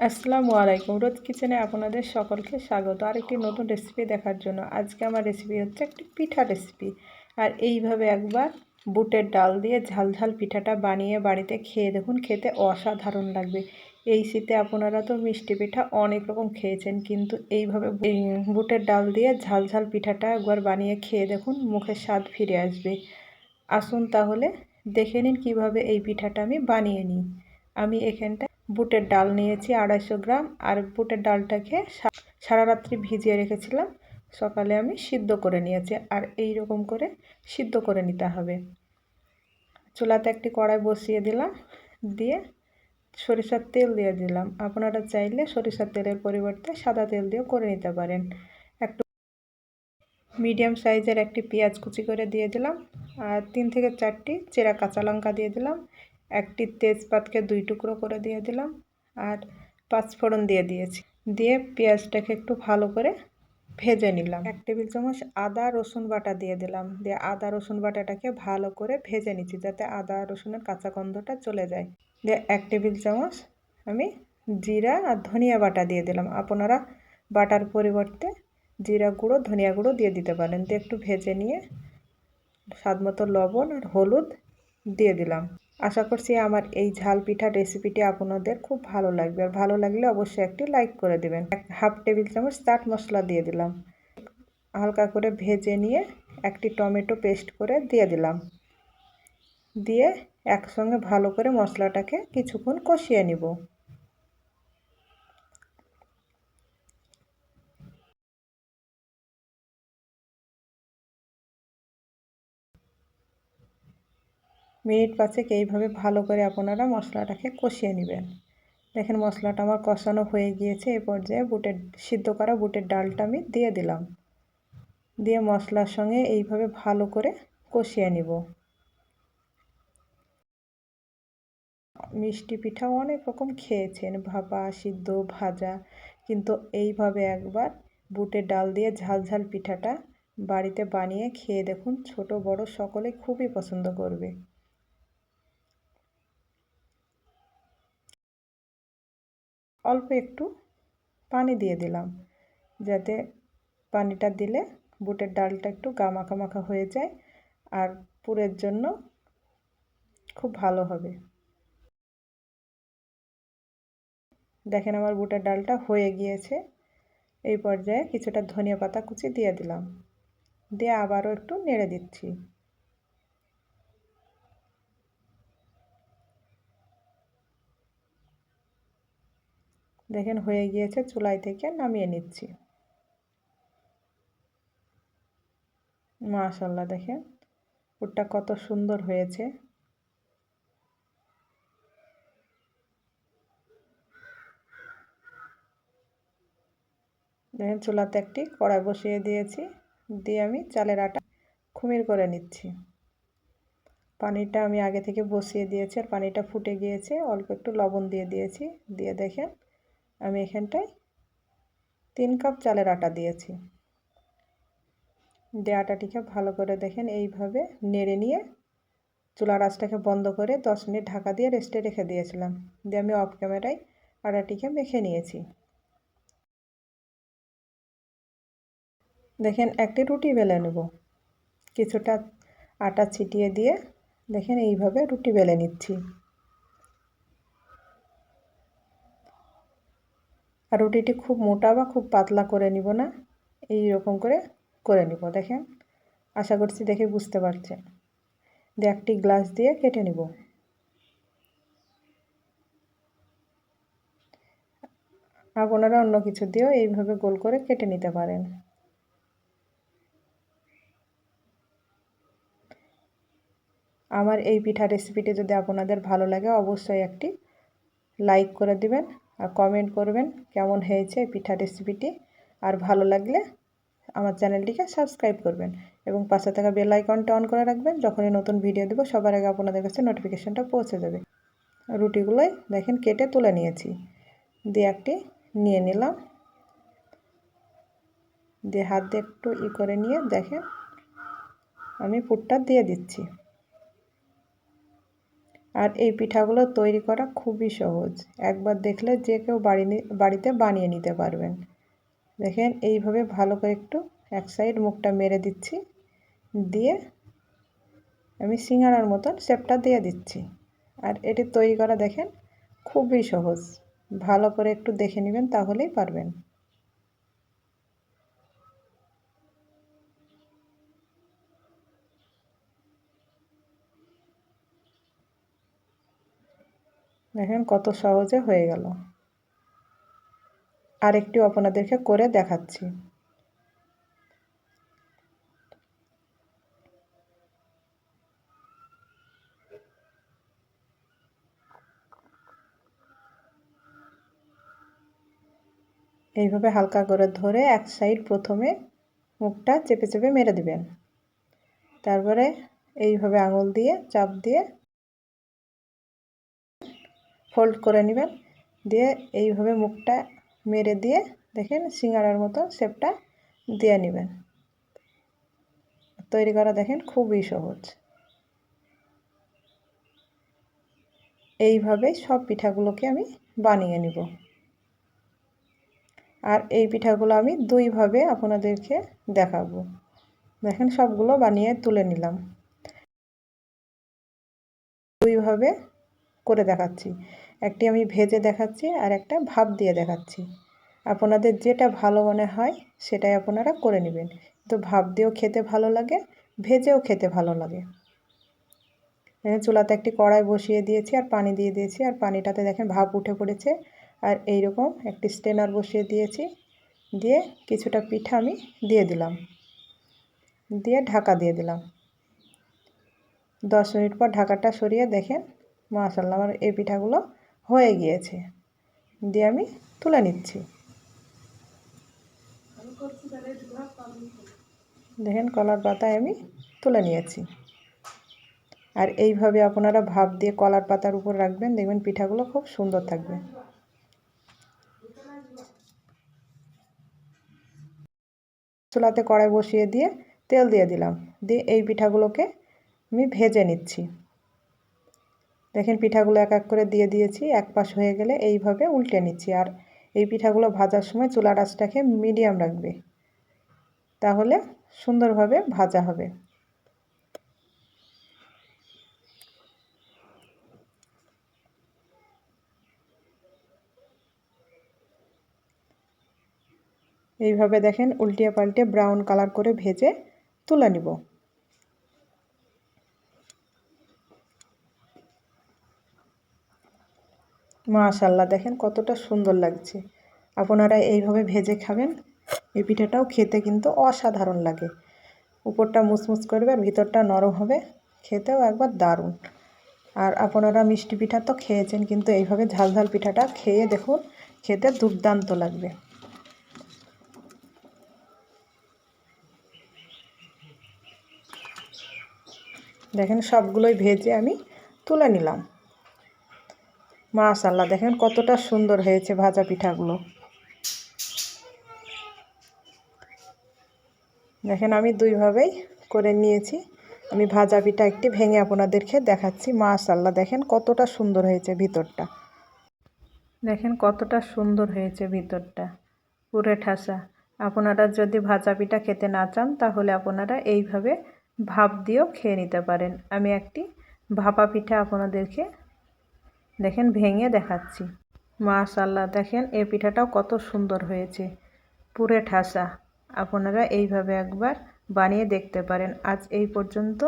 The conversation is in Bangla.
আসসালামু আলাইকুম। রোজ কিচেনে আপনাদের সকলকে স্বাগত। আর একটি নতুন রেসিপি দেখার জন্য আজকে আমার রেসিপি হচ্ছে একটি পিঠা রেসিপি আর এইভাবে একবার বুটের ডাল দিয়ে ঝাল ঝাল পিঠাটা বানিয়ে বাড়িতে খেয়ে দেখুন, খেতে অসাধারণ লাগবে। এই শীতে আপনারা তো মিষ্টি পিঠা অনেক রকম খেয়েছেন, কিন্তু এইভাবে বুটের ডাল দিয়ে ঝাল ঝাল পিঠাটা একবার বানিয়ে খেয়ে দেখুন, মুখের স্বাদ ফিরে আসবে। আসুন তাহলে দেখে নিন কীভাবে এই পিঠাটা আমি বানিয়ে নিই। আমি এখানটা বুটের ডাল নিয়েছি আড়াইশো গ্রাম আর বুটের ডালটাকে সারা রাত্রি ভিজিয়ে রেখেছিলাম। সকালে আমি সিদ্ধ করে নিয়েছি আর এই রকম করে সিদ্ধ করে নিতে হবে। চুলাতে একটি কড়াই বসিয়ে দিলাম, দিয়ে সরিষার তেল দিয়ে দিলাম। আপনারা চাইলে সরিষার তেলের পরিবর্তে সাদা তেল দিয়েও করে নিতে পারেন। একটু মিডিয়াম সাইজের একটি পেঁয়াজ কুচি করে দিয়ে দিলাম আর তিন থেকে চারটি চেরা কাঁচা লঙ্কা দিয়ে দিলাম। একটি তেজপাতকে দুই টুকরো করে দিয়ে দিলাম আর পাঁচফোড়ন দিয়ে দিয়েছি। দিয়ে পেঁয়াজটাকে একটু ভালো করে ভেজে নিলাম। এক টেবিল চামচ আদা, রসুন বাটা দিয়ে দিলাম। দিয়ে আদা, রসুন বাটাটাকে ভালো করে ভেজে নিচ্ছি যাতে আদা, রসুনের কাঁচা গন্ধটা চলে যায়। দিয়ে এক টেবিল চামচ আমি জিরা আর ধনিয়া বাটা দিয়ে দিলাম। আপনারা বাটার পরিবর্তে জিরা গুঁড়ো, ধনিয়া গুঁড়ো দিয়ে দিতে পারেন। দিয়ে একটু ভেজে নিয়ে স্বাদ মতো লবণ আর হলুদ দিয়ে দিলাম। আশা করছি আমার এই ঝাল পিঠা রেসিপিটি আপনাদের খুব ভালো লাগবে। আর ভালো লাগলে অবশ্যই একটি লাইক করে দেবেন। হাফ টেবিল চামচ চাট মশলা দিয়ে দিলাম। হালকা করে ভেজে নিয়ে একটি টমেটো পেস্ট করে দিয়ে দিলাম। দিয়ে একসঙ্গে ভালো করে মশলাটাকে কিছুক্ষণ কষিয়ে নিব। মিনিট পাঁচেক এইভাবে ভালো করে আপনারা মশলাটাকে কষিয়ে নেবেন। দেখেন মশলাটা আমার কষানো হয়ে গিয়েছে, এ পর্যায়ে বুটের, সিদ্ধ করা বুটের ডালটা আমি দিয়ে দিলাম। দিয়ে মশলার সঙ্গে এইভাবে ভালো করে কষিয়ে নিব। মিষ্টি পিঠাও অনেক রকম খেয়েছেন, ভাপা, সিদ্ধ, ভাজা, কিন্তু এইভাবে একবার বুটের ডাল দিয়ে ঝাল ঝাল পিঠাটা বাড়িতে বানিয়ে খেয়ে দেখুন, ছোট বড় সকলে খুবই পছন্দ করবে। অল্প একটু পানি দিয়ে দিলাম, যাতে পানিটা দিলে বুটের ডালটা একটু গামাখা মাখা হয়ে যায় আর পুরের জন্য খুব ভালো হবে। দেখেন আমার বুটের ডালটা হয়ে গিয়েছে। এই পর্যায়ে কিছুটা ধনিয়া পাতা কুচি দিয়ে দিলাম। দিয়ে আবারও একটু নেড়ে দিচ্ছি। দেখেন হয়ে গিয়েছে, চুলাই থেকে নামিয়ে নিচ্ছি। মাশাল্লাহ দেখেন পুরটা কত সুন্দর হয়েছে। দেখেন চুলাতে একটি কড়াই বসিয়ে দিয়েছি, দিয়ে আমি চালের আটা খুমির করে নিচ্ছি। পানিটা আমি আগে থেকে বসিয়ে দিয়েছি, আর পানিটা ফুটে গিয়েছে, অল্প একটু লবণ দিয়ে দিয়েছি, দিয়ে দেখেন আমি এখানটায় তিন কাপ চালের আটা দিয়েছি। দিয়ে আটাটিকে ভালো করে দেখেন, এইভাবে নেড়ে নিয়ে চুলার আঁচটাকে বন্ধ করে দশ মিনিট ঢাকা দিয়ে রেস্টে রেখে দিয়েছিলাম। দিয়ে আমি অফ ক্যামেরায় আটাটিকে মেখে নিয়েছি। দেখেন, একটি রুটি বেলে নেব। কিছুটা আটা ছিটিয়ে দিয়ে দেখেন, এইভাবে রুটি বেলে নিচ্ছি। আর রুটিটি খুব মোটা বা খুব পাতলা করে নিব না। এই রকম করে করে নিব, দেখেন? আশা করছি দেখে বুঝতে পারছে দিয়ে একটি গ্লাস দিয়ে কেটে নিব। আপনারা অন্য কিছু দিয়েও এইভাবে গোল করে কেটে নিতে পারেন। আমার এই পিঠা রেসিপিটি যদি আপনাদের ভালো লাগে, অবশ্যই একটি লাইক করে দিবেন। আর কমেন্ট করবেন কেমন হয়েছে পিঠা রেসিপিটি আর ভালো লাগলে আমার চ্যানেলটিকে সাবস্ক্রাইব করবেন এবং পাশে থাকা বেল আইকনটা অন করে রাখবেন। যখনই নতুন ভিডিও দেবো, সবার আগে আপনাদের কাছে নোটিফিকেশানটা পৌঁছে যাবে। রুটিগুলোই দেখেন কেটে তুলে নিয়েছি। দিয়ে একটি নিয়ে নিলাম। দিয়ে হাত দিয়ে একটু ই করে নিয়ে দেখেন আমি পুরটা দিয়ে দিচ্ছি। আর এই পিঠাগুলো তৈরি করা খুবই সহজ। একবার দেখলে যে কেউ বাড়ি বাড়িতে বানিয়ে নিতে পারবেন। দেখেন এইভাবে ভালো করে একটু এক সাইড মুখটা মেরে দিচ্ছি। দিয়ে আমি সিঙ্গারার মতন শেপটা দিয়ে দিচ্ছি। আর এটি তৈরি করা দেখেন খুবই সহজ। ভালো করে একটু দেখে নেবেন তাহলেই পারবেন। দেখেন কত সহজে হয়ে গেল। আরেকটি আপনাদেরকে করে দেখাচ্ছি। এইভাবে হালকা করে ধরে এক সাইড প্রথমে মুখটা চেপে চেপে মেরে দিবেন। তারপরে এইভাবে আঙুল দিয়ে, চাপ দিয়ে ফোল্ড করে নেবেন। দিয়ে এইভাবে মুখটা মেরে দিয়ে দেখেন সিঙ্গারার মতো শেপটা দিয়ে নেবেন। তৈরি করা দেখেন খুবই সহজ। এইভাবে সব পিঠাগুলোকে আমি বানিয়ে নিব। আর এই পিঠাগুলো আমি দুইভাবে আপনাদেরকে দেখাবো। দেখেন সবগুলো বানিয়ে তুলে নিলাম। দুইভাবে করে দেখাচ্ছি। একটি আমি ভেজে দেখাচ্ছি আর একটা ভাপ দিয়ে দেখাচ্ছি। আপনাদের যেটা ভালো মনে হয় সেটাই আপনারা করে নেবেন। তো ভাপ দিয়েও খেতে ভালো লাগে, ভেজেও খেতে ভালো লাগে। চুলাতে একটি কড়াই বসিয়ে দিয়েছি আর পানি দিয়ে দিয়েছি। আর পানিটাতে দেখেন ভাপ উঠে পড়েছে। আর এই রকম একটি স্টেনার বসিয়ে দিয়েছি। দিয়ে কিছুটা পিঠা আমি দিয়ে দিলাম। দিয়ে ঢাকা দিয়ে দিলাম। দশ মিনিট পর ঢাকাটা সরিয়ে দেখেন মাশাল্লাহ আমার এই পিঠাগুলো হয়ে গিয়েছে। দিয়ে আমি তুলে নিচ্ছি। দেখেন কলার পাতায় আমি তুলে নিয়েছি। আর এইভাবে আপনারা ভাপ দিয়ে কলার পাতার উপর রাখবেন, দেখবেন পিঠাগুলো খুব সুন্দর থাকবে। চুলাতে কড়াই বসিয়ে দিয়ে তেল দিয়ে দিলাম। দিয়ে এই পিঠাগুলোকে আমি ভেজে নিচ্ছি। দেখেন, পিঠাগুলো এক এক করে দিয়ে দিয়েছি, এক পাশ হয়ে গেলে এইভাবে উল্টে নিচ্ছি। আর এই পিঠাগুলো ভাজার সময় চুলা আঁচটাকে মিডিয়াম রাখবে, তাহলে সুন্দরভাবে ভাজা হবে। এইভাবে দেখেন, উল্টিয়ে পাল্টে ব্রাউন কালার করে ভেজে তুলে নিব। মাশাল্লাহ, দেখেন কতটা সুন্দর লাগছে। আপনারা এইভাবে ভেজে খাবেন, এই পিঠাটাও খেতে কিন্তু অসাধারণ লাগে। উপরটা মুচমুচ করবে আর ভিতরটা নরম হবে, খেতেও একবার দারুণ। আর আপনারা মিষ্টি পিঠা তো খেয়েছেন, কিন্তু এইভাবে ঝাল ঝাল পিঠাটা খেয়ে দেখুন, খেতে দুর্দান্ত লাগবে। দেখেন সবগুলোই ভেজে আমি তুলে নিলাম। মাশাল্লাহ দেখেন কতটা সুন্দর হয়েছে ভাজা পিঠাগুলো। দেখেন আমি দুইভাবেই করে নিয়েছি। আমি ভাজা পিঠা একটি ভেঙে আপনাদেরকে দেখাচ্ছি। মাশাল্লাহ দেখেন কতটা সুন্দর হয়েছে ভিতরটা। দেখেন কতটা সুন্দর হয়েছে ভিতরটা। পুরে ঠাসা। আপনারা যদি ভাজা পিঠা খেতে না চান, তাহলে আপনারা এইভাবে ভাপ দিয়েও খেয়ে নিতে পারেন। আমি একটি ভাপা পিঠা আপনাদেরকে দেখেন, ভেঙে দেখাচ্ছি। মাশাল্লাহ দেখেন এই পিঠাটাও কত সুন্দর হয়েছে। পুরে ঠাসা। আপনারা এইভাবে একবার বানিয়ে দেখতে পারেন। আজ এই পর্যন্ত